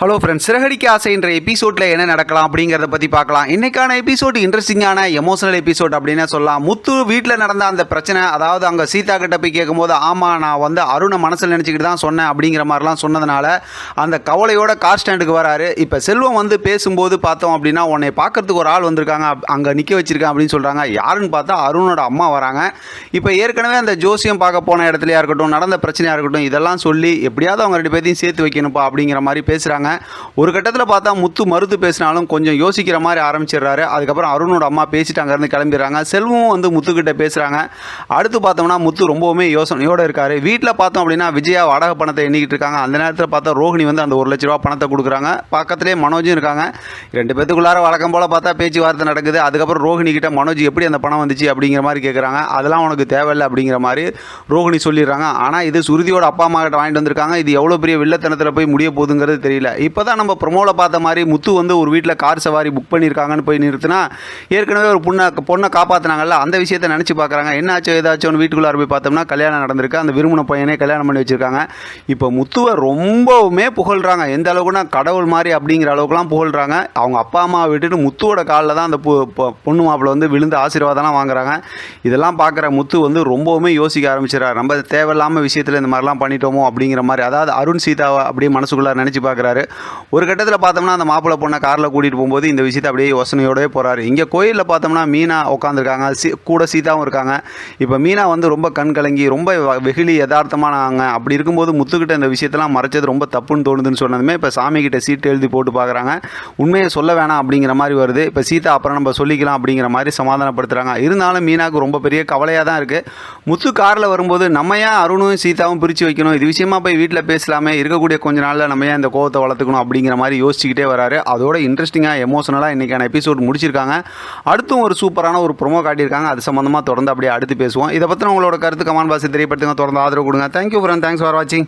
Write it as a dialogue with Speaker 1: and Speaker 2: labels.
Speaker 1: Hello friends Siragadikka ஆசைன்ற எபிசோடில் என்ன நடக்கலாம் அப்படிங்கிறத பற்றி பார்க்கலாம். இன்றைக்கான எபிசோட் இன்ட்ரெஸ்டிங்கான எமோஷனல் எபிசோட் அப்படின்னு சொல்லலாம். முத்து வீட்டில் நடந்த அந்த பிரச்சனை அதாவது அங்கே சீதா கிட்ட போய் கேட்கும்போது ஆமாம் நான் வந்து அருணை மனசில் நினச்சிக்கிட்டு தான் சொன்னேன் அப்படிங்கிற மாதிரிலாம் சொன்னதுனால அந்த கவலையோட கார் ஸ்டாண்டுக்கு வராரு. இப்போ செல்வம் வந்து பேசும்போது பார்த்தோம் அப்படின்னா உன்னை பார்க்கறதுக்கு ஒரு ஆள் வந்திருக்காங்க அங்கே நிற்க வச்சிருக்கேன் அப்படின்னு சொல்கிறாங்க யாருன்னு பார்த்தா அருணோட அம்மா வராங்க. இப்போ ஏற்கனவே அந்த ஜோசியம் பார்க்க போன இடத்துலையா இருக்கட்டும் நடந்த பிரச்சனையாக இருக்கட்டும் இதெல்லாம் சொல்லி எப்படியாவது அவங்க ரெண்டு பேர்த்தையும் சேர்த்து வைக்கணும்ப்பா அப்படிங்கிற மாதிரி பேசுகிறாங்க ஒரு கட்டத்தில் பார்த்தா முத்து மறுத்து பேசினாலும் கொஞ்சம் யோசிக்கிற மாதிரி ஆரம்பிச்சிடுறாரு. அதுக்கப்புறம் அருணோட அம்மா பேசிட்டு அங்கேருந்து கிளம்பிடுறாங்க. செல்வம் வந்து முத்துக்கிட்ட பேசுகிறாங்க அடுத்து பார்த்தோம்னா முத்து ரொம்பவுமே யோசனையோடு இருக்கார். வீட்டில் பார்த்தோம் அப்படின்னா விஜயா வாடகை பணத்தை எண்ணிக்கிட்டு இருக்காங்க. அந்த நேரத்தில் பார்த்தா ரோஹிணி வந்து அந்த ஒரு லட்ச ரூபா பணத்தை கொடுக்குறாங்க. பக்கத்துலேயே மனோஜும் இருக்காங்க. ரெண்டு பேத்துக்குள்ளார வழக்கம் போல் பார்த்தா பேச்சுவார்த்தை நடக்குது. அதுக்கப்புறம் ரோஹிணி கிட்ட மனோஜ் எப்படி அந்த பணம் வந்துச்சு? அப்படிங்கிற மாதிரி கேட்குறாங்க அதெல்லாம் உனக்கு தேவையில்லை அப்படிங்கிற மாதிரி ரோஹிணி சொல்லிடுறாங்க. ஆனால் இது சுருதியோட அப்பா அம்மா கிட்ட வாங்கிட்டு வந்திருக்காங்க. இது எவ்வளோ பெரிய வில்லத்தனத்தில் போய் முடிய போகுதுங்கிறது தெரியல. இப்போ தான் நம்ம ப்ரொமோவில் பார்த்த மாதிரி முத்து வந்து ஒரு வீட்டில் கார் சவாரி புக் பண்ணியிருக்காங்கன்னு போய் நிறுத்தினா ஏற்கனவே ஒரு பொண்ணை பொண்ணை காப்பாற்றினாங்கல்ல அந்த விஷயத்தை நினச்சி பார்க்குறாங்க. என்னாச்சோ ஏதாச்சும் வீட்டுக்குள்ளே போய் பார்த்தோம்னா கல்யாணம் நடந்திருக்கு. அந்த விரும்பின பையனே கல்யாணம் பண்ணி வச்சிருக்காங்க. இப்போ முத்துவை ரொம்பவுமே புகழ்கிறாங்க எந்த அளவுக்குனா கடவுள் மாதிரி அப்படிங்கிற அளவுக்குலாம் புகழ்கிறாங்க அவங்க அப்பா அம்மா விட்டுட்டு முத்துவோட காலில் தான் அந்த பொ- பொண்ணு மாப்பிள்ளை வந்து விழுந்து ஆசீர்வாதம்லாம் வாங்குறாங்க. இதெல்லாம் பார்க்குற முத்து வந்து ரொம்பவுமே யோசிக்க ஆரம்பிச்சிடறாரு நம்ம தேவையில்லாமல் விஷயத்தில் இந்த மாதிரிலாம் பண்ணிட்டோமோ அப்படிங்கிற மாதிரி. அதாவது அருண் சீதாவை அப்படியே மனசுக்குள்ளார நினச்சி பார்க்குறாரு. ஒரு கட்டத்தில் பார்த்தோம்னா அந்த மாப்பிள்ளை பொண்ணை காரில் கூட்டிகிட்டு போகும்போது இந்த விஷயத்தை அப்படியே யோசனையோடவே போகிறாரு இங்கே கோயிலில் பார்த்தோம்னா மீனா உட்காந்துருக்காங்க சி கூட சீதாவும் இருக்காங்க. இப்போ மீனா வந்து ரொம்ப கண் கலங்கி ரொம்ப வெகுளி யதார்த்தமானாங்க அப்படி இருக்கும்போது முத்துக்கிட்ட இந்த விஷயத்தெல்லாம் மறைச்சது ரொம்ப தப்புன்னு தோணுதுன்னு சொன்னதுமே இப்போ சாமிக்கிட்ட சீட்டு எழுதி போட்டு பார்க்குறாங்க உண்மையை சொல்ல வேணாம் அப்படிங்கிற மாதிரி வருது. இப்போ சீதா அப்புறம் நம்ம சொல்லிக்கலாம் அப்படிங்கிற மாதிரி சமாதானப்படுத்துகிறாங்க இருந்தாலும் மீனாவுக்கு ரொம்ப பெரிய கவலையாக தான் இருக்குது முத்து காரில் வரும்போது நம்ம ஏன் அருணும் சீதாவும் பிரித்து வைக்கணும்? இது விஷயமா போய் வீட்டில் பேசலாமே. இருக்கக்கூடிய கொஞ்ச நாளில் நம்ம ஏன் இந்த கோவத்தை வளர்த்துக்கணும் அப்படிங்கிற மாதிரி யோசிச்சுக்கிட்டே வராரு. அதோட இன்ட்ரெஸ்டிங்காக எமோஷனலாக இன்றைக்கான எபிசோட் முடிச்சிருக்காங்க. அடுத்தும் ஒரு சூப்பரான ஒரு ப்ரோமோ காட்டியிருக்காங்க. அது சம்மந்தமாக தொடர்ந்து அப்படியே அடுத்து பேசுவோம். இதை பற்றின உங்களோட கருத்து கமான் பாசி தெரியப்படுத்துங்க. தொடர்ந்து ஆதரவு கொடுங்க. தேங்க்யூ ஃப்ரெண்ட் தேங்க்ஸ் ஃபார் வாட்சிங்